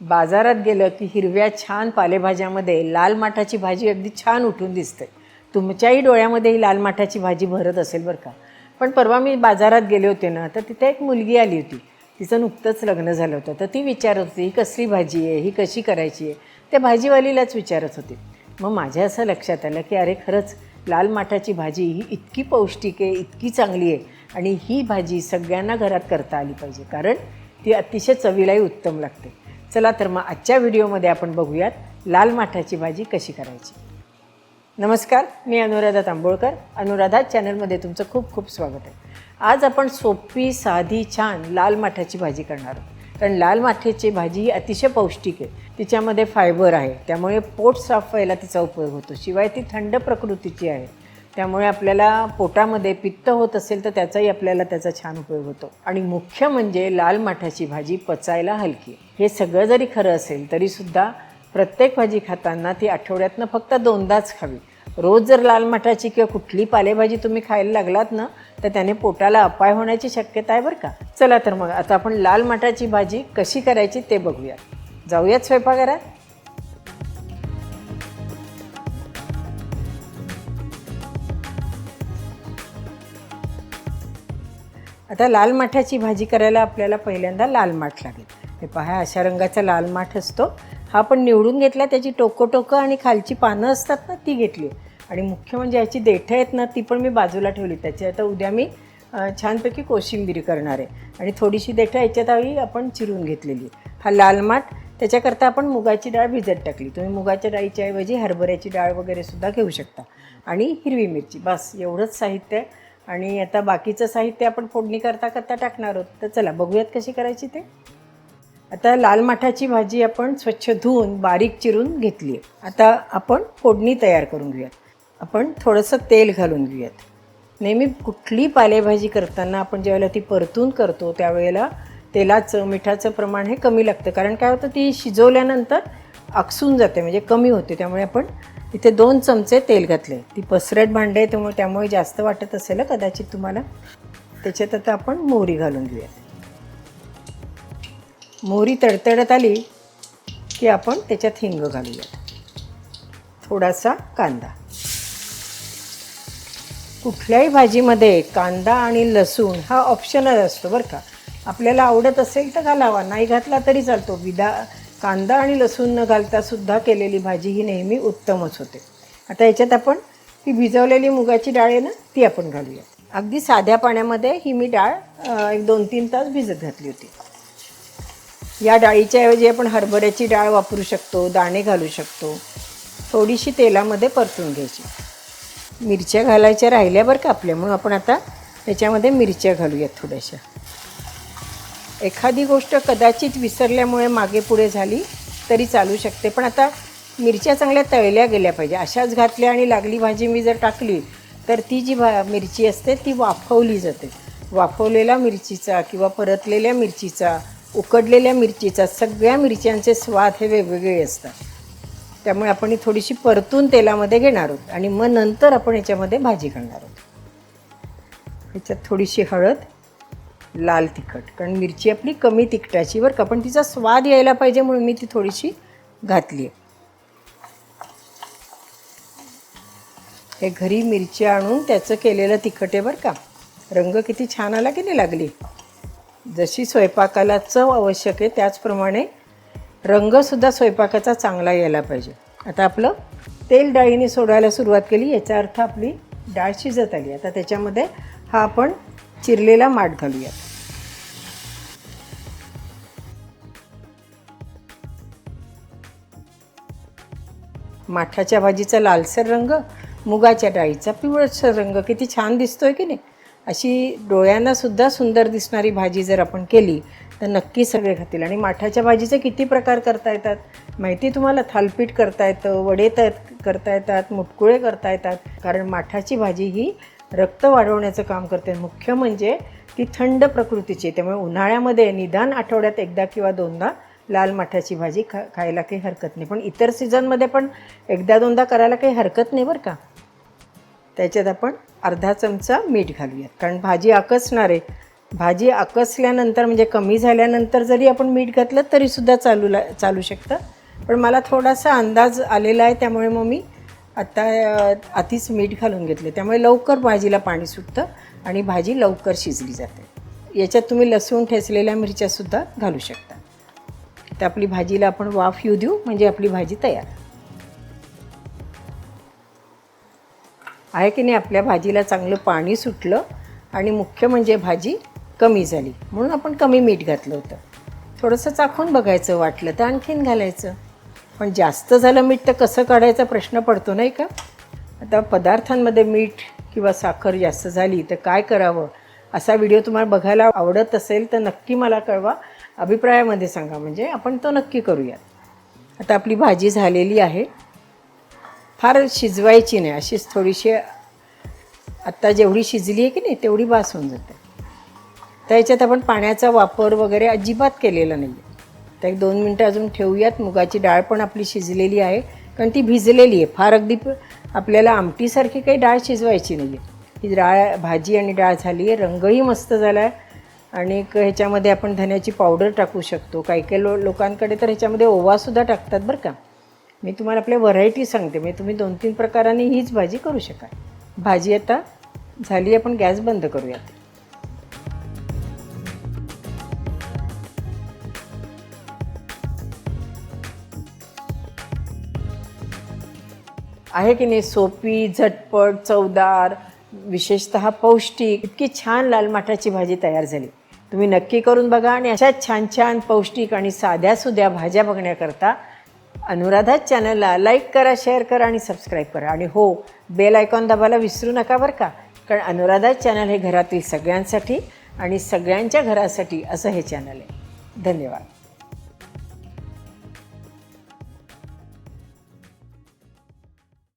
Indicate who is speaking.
Speaker 1: बाजारात गेलं की हिरव्या छान पालेभाज्यामध्ये लाल माठाची भाजी अगदी छान उठून दिसते. तुमच्याही डोळ्यामध्ये ही लाल माठाची भाजी भरत असेल बरं का? पण परवा मी बाजारात गेले होते ना तर तिथे एक मुलगी आली होती. तिचं नुकतंच लग्न झालं होतं. तर ती विचारत होती ही कसली भाजी आहे? ही कशी करायची आहे? त्या भाजीवालीलाच विचारत होते. मग माझ्या असं लक्षात आलं की अरे खरंच लाल माठाची भाजी ही इतकी पौष्टिक आहे इतकी चांगली आहे आणि ही भाजी सगळ्यांना घरात करता आली पाहिजे. कारण ती अतिशय चवीलाही उत्तम लागते. चला तर मग आजच्या व्हिडिओमध्ये आपण बघूयात लाल माठाची भाजी कशी करायची. नमस्कार मी अनुराधा तांबोळकर. अनुराधा चॅनलमध्ये तुमचं खूप खूप स्वागत आहे. आज आपण सोपी साधी छान लाल माठाची भाजी करणार आहोत. कारण लाल माठ्याची भाजी ही अतिशय पौष्टिक आहे. तिच्यामध्ये फायबर आहे. त्यामुळे पोट साफ व्हायला तिचा उपयोग होतो. शिवाय ती थंड प्रकृतीची आहे. त्यामुळे आपल्याला पोटामध्ये पित्त होत असेल तर त्याचाही आपल्याला त्याचा छान उपयोग होतो. आणि मुख्य म्हणजे लाल माठाची भाजी पचायला हलकी. हे सगळं जरी खरं असेल तरीसुद्धा प्रत्येक भाजी खाताना ती आठवड्यातनं फक्त दोनदाच खावी. रोज जर लाल माठाची किंवा कुठली पालेभाजी तुम्ही खायला लागलात ना तर त्याने पोटाला अपाय होण्याची शक्यता आहे बरं का. चला तर मग आता आपण लाल माठाची भाजी कशी करायची ते बघूया. जाऊयात स्वयंपाकघरात? आता लाल माठाची भाजी करायला आपल्याला पहिल्यांदा लाल माठ लागेल. हे पहा अशा रंगाचा लाल माठ असतो. हा पण निवडून घेतला त्याची टोकं टोकं आणि खालची पानं असतात ना ती घेतली. आणि मुख्य म्हणजे याची देठं आहेत ना ती पण मी बाजूला ठेवली. त्याची आता उद्या मी छानपैकी कोशिंबीर करणार आहे. आणि थोडीशी देठं याच्यात हवी आपण चिरून घेतलेली हा लाल माठ त्याच्याकरता आपण मुगाची डाळ भिजत टाकली. तुम्ही मुगाच्या डाळीच्या ऐवजी हरभऱ्याची डाळ वगैरे सुद्धा घेऊ शकता. आणि हिरवी मिरची बस एवढंच साहित्य आहे. आणि आता बाकीचं साहित्य आपण फोडणी करता करता टाकणार आहोत. तर चला बघूयात कशी करायची ते. आता लाल माठाची भाजी आपण स्वच्छ धुवून बारीक चिरून घेतली. आहे आता आपण फोडणी तयार करून घेऊयात. आपण थोडंसं तेल घालून घेऊयात. नेहमी कुठली पालेभाजी करताना आपण ज्यावेळेला ती परतून करतो त्यावेळेला तेलाचं मिठाचं प्रमाण हे कमी लागतं. कारण काय होतं ती शिजवल्यानंतर आकसून जाते म्हणजे कमी होते. त्यामुळे आपण इथे दोन चमचे तेल घातले. ती पसरट भांडे त्यामुळे त्यामुळे जास्त वाटत असेल कदाचित तुम्हाला. त्याच्यात आता आपण मोहरी घालून घेऊयात. मोहरी तडतडत आली की आपण त्याच्यात हिंग घालूयात. थोडासा कांदा. कुठल्याही भाजीमध्ये कांदा आणि लसूण हा ऑप्शनल असतो बरं का. आपल्याला आवडत असेल तर घालावा नाही घातला तरी चालतो. विदा कांदा आणि लसूण न घालता सुद्धा केलेली भाजी ही नेहमी उत्तमच होते. आता याच्यात आपण ती भिजवलेली मुगाची डाळ आहे ना ती आपण घालूया. अगदी साध्या पाण्यामध्ये ही मी डाळ एक दोन तीन तास भिजत घातली होती. या डाळीच्या ऐवजी आपण हरभऱ्याची डाळ वापरू शकतो दाणे घालू शकतो. थोडीशी तेलामध्ये परतून घ्यायची. मिरच्या घालायच्या राहिल्या बरं का आपल्यामुळं आपण आता त्याच्यामध्ये मिरच्या घालूयात थोड्याशा. एखादी गोष्ट कदाचित विसरल्यामुळे मागे पुढे झाली तरी चालू शकते. पण आता मिरच्या चांगल्या तळल्या गेल्या पाहिजे. अशाच घातल्या आणि लागली भाजी मी जर टाकली तर ती जी भा मिरची असते ती वाफवली जाते. वाफवलेल्या मिरचीचा किंवा परतलेल्या मिरचीचा उकडलेल्या मिरचीचा सगळ्या मिरच्यांचे स्वाद हे वेगवेगळे असतात. त्यामुळे आपण ही थोडीशी परतून तेलामध्ये घेणार आहोत आणि मग नंतर आपण याच्यामध्ये भाजी करणार आहोत. ह्याच्यात थोडीशी हळद लाल तिखट. कारण मिरची आपली कमी तिखटाची बरं का पण तिचा स्वाद यायला पाहिजे म्हणून मी ती थोडीशी घातली आहे. हे घरी मिरची आणून त्याचं केलेलं तिखट आहे बरं का. रंग किती छान आला की नाही लागली. जशी स्वयंपाकाला चव आवश्यक आहे त्याचप्रमाणे रंगसुद्धा स्वयंपाकाचा चांगला यायला पाहिजे. आता आपलं तेल डाळीने सोडायला सुरुवात केली याचा अर्थ आपली डाळ शिजत आली. आता त्याच्यामध्ये हा आपण चिरलेला माठ घालूयात. माठाच्या भाजीचा लालसर रंग मुगाच्या डाळीचा पिवळसर रंग. किती छान दिसतोय की नाही? अशी डोळ्यांना सुद्धा सुंदर दिसणारी भाजी जर आपण केली तर नक्की सगळे खातील. आणि माठाच्या भाजीचे किती प्रकार करता येतात? माहिती तुम्हाला थालपीठ करता येतं वडे तर करता येतात मुटकुळे करता येतात. कारण माठाची भाजी ही रक्त वाढवण्याचं काम करते. मुख्य म्हणजे ती थंड प्रकृतीची आहे. त्यामुळे उन्हाळ्यामध्ये निदान आठवड्यात एकदा किंवा दोनदा लाल माठाची भाजी खा खायला काही हरकत नाही. पण इतर सीझनमध्ये पण एकदा दोनदा करायला काही हरकत नाही बरं का? त्याच्यात आपण अर्धा चमचा मीठ घालूयात. कारण भाजी आकसणार आहे. भाजी आकसल्यानंतर म्हणजे कमी झाल्यानंतर जरी आपण मीठ घातलं तरीसुद्धा चालू ला चालू शकतं. पण मला थोडासा अंदाज आलेला आहे त्यामुळे मग मी आत्ता आधीच मीठ घालून घेतले. त्यामुळे लवकर भाजीला पाणी सुटतं आणि भाजी लवकर शिजली जाते. याच्यात तुम्ही लसूण ठेचलेल्या मिरच्यासुद्धा घालू शकता. तर आपली भाजीला आपण वाफ येऊ देऊ म्हणजे आपली भाजी तयार. आहे की नाही आपल्या भाजीला चांगलं पाणी सुटलं आणि मुख्य म्हणजे भाजी कमी झाली. म्हणून आपण कमी मीठ घातलं होतं. थोडंसं चाखून बघायचं वाटलं तर आणखीन घालायचं. पण जास्त झालं मीठ तर कसं काढायचा प्रश्न पडतो नाही का? आता पदार्थांमध्ये मीठ किंवा साखर जास्त झाली तर काय करावं? असा व्हिडिओ तुम्हाला बघायला आवडत असेल तर नक्की मला कळवा. अभिप्रायामध्ये सांगा म्हणजे आपण तो नक्की करूयात. आता आपली भाजी झालेली आहे. फार शिजवायची नाही अशीच थोडीशी आत्ता जेवढी शिजली आहे की नाही तेवढी बास होऊन जाते. त्याच्यात आपण पाण्याचा वापर वगैरे अजिबात केलेला नाही आहे तर एक दोन मिनटं अजून ठेवूयात. मुगाची डाळ पण आपली शिजलेली आहे. कारण ती भिजलेली आहे. फार अगदी आपल्याला आमटीसारखी काही डाळ शिजवायची नाही आहे ही डाळ भाजी आणि डाळ झाली आहे. रंगही मस्त झाला आहे. आणि ह्याच्यामध्ये आपण धन्याची पावडर टाकू शकतो. काही काही लो लोकांकडे तर ह्याच्यामध्ये ओवासुद्धा टाकतात बरं का. मी तुम्हाला आपल्या व्हरायटी सांगते. म्हणजे तुम्ही दोन तीन प्रकाराने हीच भाजी करू शकाल. भाजी आता झाली आपण गॅस बंद करूयात. आहे की नाही? सोपी झटपट चवदार विशेषतः पौष्टिक. इतकी छान लाल माठाची भाजी तयार झाली. तुम्ही नक्की करून बघा आणि अशाच छान छान पौष्टिक आणि साध्या सुध्या भाज्या बघण्याकरता अनुराधाच चॅनलला लाईक करा शेअर करा आणि सबस्क्राईब करा. आणि हो बेल आयकॉन दाबायला विसरू नका बरं का? कारण अनुराधाच चॅनल हे घरातील सगळ्यांसाठी आणि सगळ्यांच्या घरासाठी असं हे चॅनल आहे. धन्यवाद.